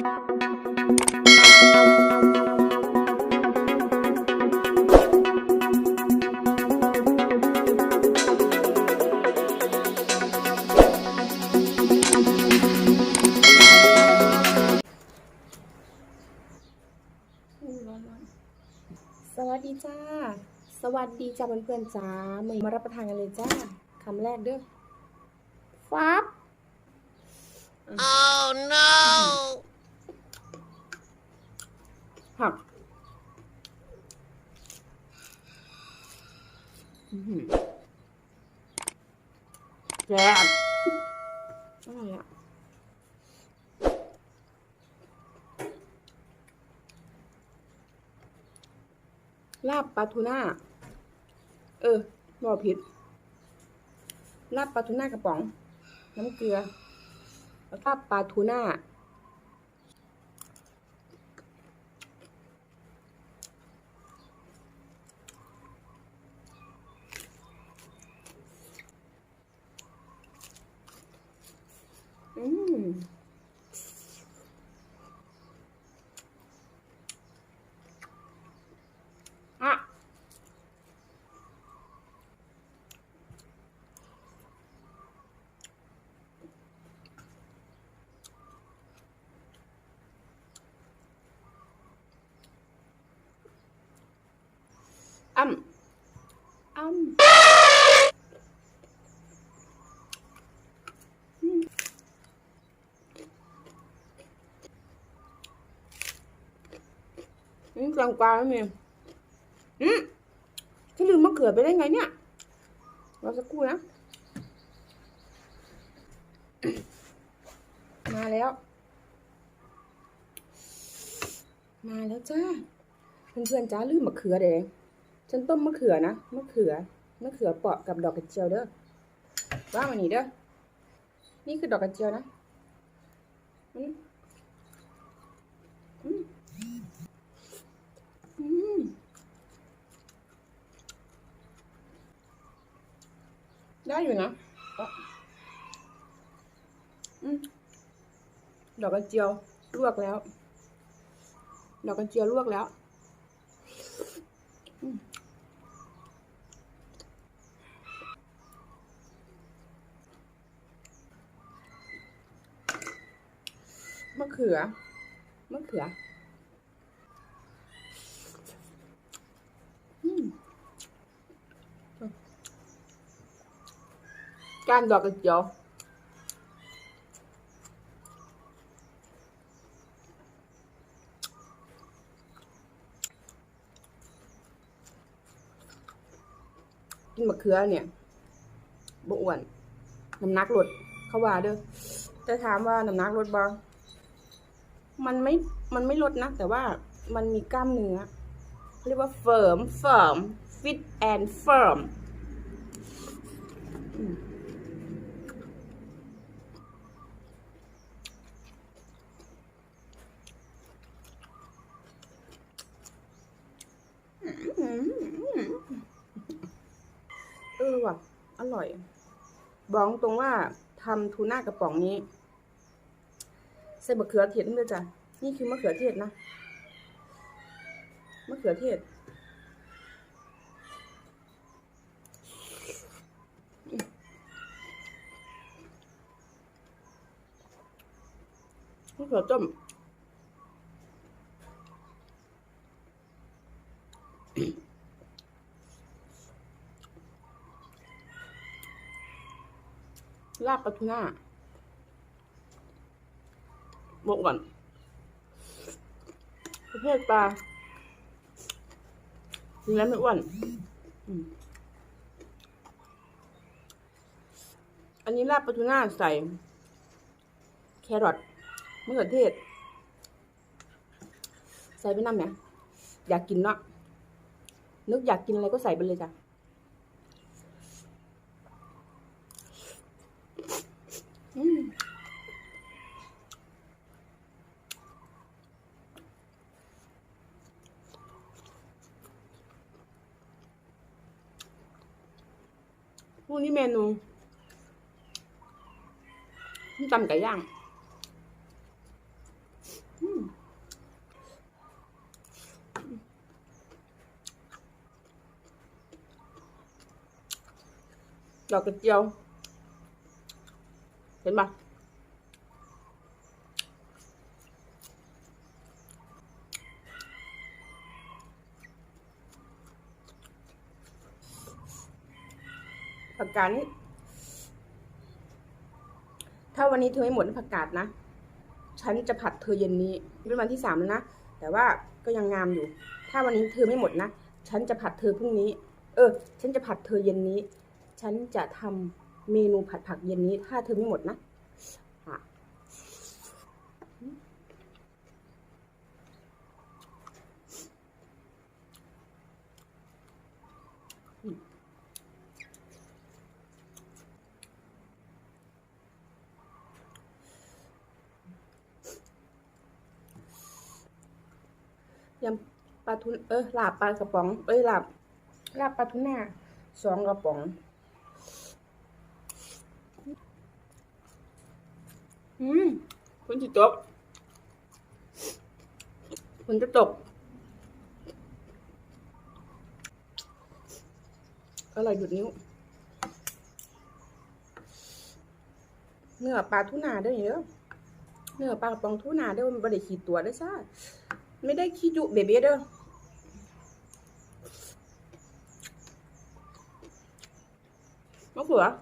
สวัสดีจ้า สวัสดีจ้าเพื่อนๆจ้ามามารับประทานกันเลยจ้าคำแรกเด้อ ฟับ Oh no! ผักอื้อหือ แซ่บอะไรอะลาบปลาทูน่า เออบอกผิด ลาบปลาทูน่ากระป๋อง น้ำเกลือ แล้วก็ปลาทูน่า อืม อะ อ้ำอ้ำอืมกลางปลาไม่มีอืมฉันลืมมะเขือไปได้ไงเนี่ยรอสักครู่นะ มาแล้ว มาแล้วจ้า เพื่อนๆจ้าลืมมะเขือเด้ ฉันต้มมะเขือนะมะเขือมะเขือเปาะกับดอกกระเจียวเด้อว่ามันนี่เด้อนี่คือดอกกระเจียวนะอืมอืมอืมได้อยู่นะอืมดอกกระเจียวลวกแล้ว ดอกกระเจียวลวกแล้วมะ เขือมะเขืออืมก้านดอกกระเจียวกินมะเขือเนี่ยบ่อ้วนน้ำหนักลดเขาว่าเด้อจะถามว่าน้ำหนักลดบ่ มันไม่มันไม่ลดนะ แต่ว่ามันมีกล้ามเนื้อเรียกว่า firm firm fit and firm อืมเออว่ะ อร่อย บอกตรงว่าทำทูน่ากระป๋องนี้ ใส่มะเขือเทศนี่เลยจ้ะนี่คือมะเขือเทศนะมะเขือเทศมะเขือต้มลาบปลาทูน่า บอกก่อนประเภทปลากินแล้วไม่อ้วนอืมอันนี้ลาบปลาทูน่าใส่ แครอทมะเขือเทศ ใส่ไปน้ำเนี่ยอยากกินเนาะนึกอยากกินอะไรก็ใส่ไปเลยจ้ะ พรุ่งนี้เมนูตำไก่ย่างดอกกระเจียว เห็นไหม ผักกาดนี่ถ้าวันนี้เธอไม่หมดผักกาดนะ ฉันจะผัดเธอเย็นนี้เป็นวันที่สามแล้วนะ แต่ว่าก็ยังงามอยู่ ถ้าวันนี้เธอไม่หมดนะ ฉันจะผัดเธอพรุ่งนี้ เออ ฉันจะผัดเธอเย็นนี้ ฉันจะทำเมนูผัดผักเย็นนี้ ถ้าเธอไม่หมดนะอะ ยำปลาทูนเออลาบปลากระป๋อง เอ้ยลาบลาบปลาทูน่าสองกระป๋อง อืมฝนจะตกฝนจะตกอร่อยหยุดนิ้ว เนื้อปลาทูน่าเด้เด้อเนื้อปลากระป๋องทูน่าเด้อมันไม่ได้ขีตัวเด้อซ่า ไม่ได้ขี้ยุเบเบ้เด้อมะเขือ อะ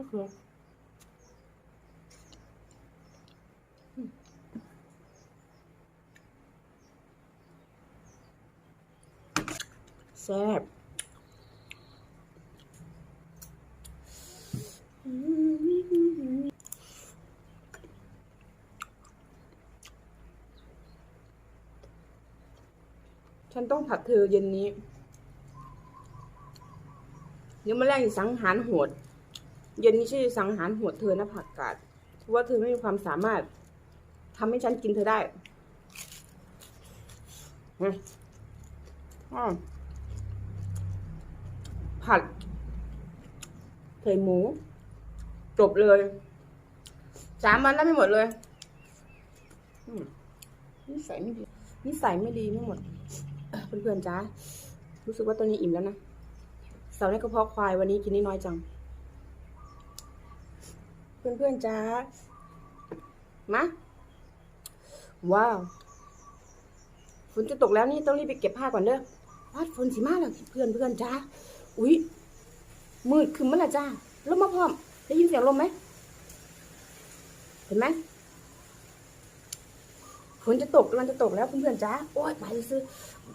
มะเขืออืมแซ่บฉันต้องผัดเธอเย็นนี้ เดี๋ยวมาแรงอีสังหารโหด เย็นนี้ชื่อสังหารโหดเธอนะผักกาดเพราะว่าเธอไม่มีความสามารถทำให้ฉันกินเธอได้ผัดใส่หมู จบเลย สามวันแล้วไม่หมดเลยอืมนิสัยไม่ดีนิสัยไม่ดีไม่หมด เพื่อนๆจ้ารู้สึกว่าตอนนี้อิ่มแล้วนะเสาร์ในกระเพาะควายวันนี้กินนิดน้อยจัง เพื่อนๆจ้ามาว้าวฝนจะตกแล้วนี่ต้องรีบไปเก็บผ้าก่อนเด้อวัดฝนสีมาแล้วเพื่อนเพื่อนๆจ้าอุ๊ยมืดขึ้นเมื่อไหร่จ้าลมมาพร้อมได้ยินเสียงลมไหมเห็นไหมฝนจะตกกำลังจะตกแล้วเพื่อนๆจ้าโอ้ยไปซื้อ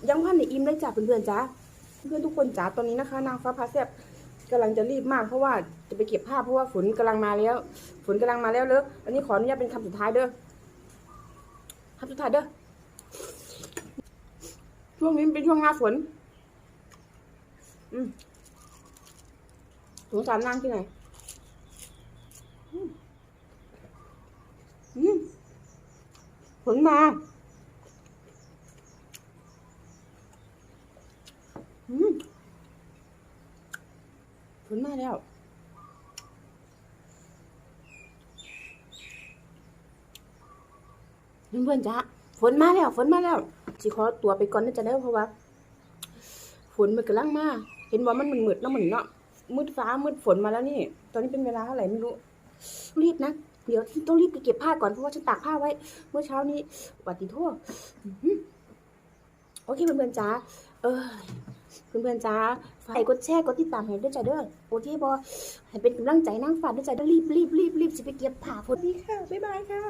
ยังพันในอิ่มเลยจ้าเพื่อนๆจ้าเพื่อนๆทุกคนจ้าตอนนี้นะคะนางฟ้าพาแซบ กำลังจะรีบมากเพราะว่าจะไปเก็บผ้าเพราะว่าฝนกำลังมาแล้ว ฝนกำลังมาแล้วเลยอันนี้ขออนุญาตเป็นคำสุดท้ายเด้อคำสุดท้ายเด้อช่วงนี้เป็นช่วงหน้าฝน อืมสงสารนางที่ไหนอืมฝนมาอืม ฝนมาแล้ว เพื่อนๆจ้าฝนมาแล้วฝนมาแล้วสิขอตัวไปก่อนนะจ๊ะเด้อเพราะว่าฝนมันกำลังมาเห็นว่ามันมืดๆเนาเหมือนเนาะมืดฟ้ามืดฝนมาแล้วนี่ ตอนนี้เป็นเวลาเท่าไหร่ไม่รู้ รีบนะ เดี๋ยวต้องรีบไปเก็บผ้าก่อนเพราะว่าฉันตากผ้าไว้ เมื่อเช้านี้หวัดดีทั่วโอเคเพื่อนๆจ้าเออ เพื่อนๆจ้าฝากกดแชร์กดติดตามให้ด้วยจ้าเด้อโอเคบอให้เป็นกำลังใจนั่งฝันด้วยจ้าเด้อรีบรีบรีบรีบจะไปเก็บผ้าฝนดีค่ะบ๊ายบายค่ะ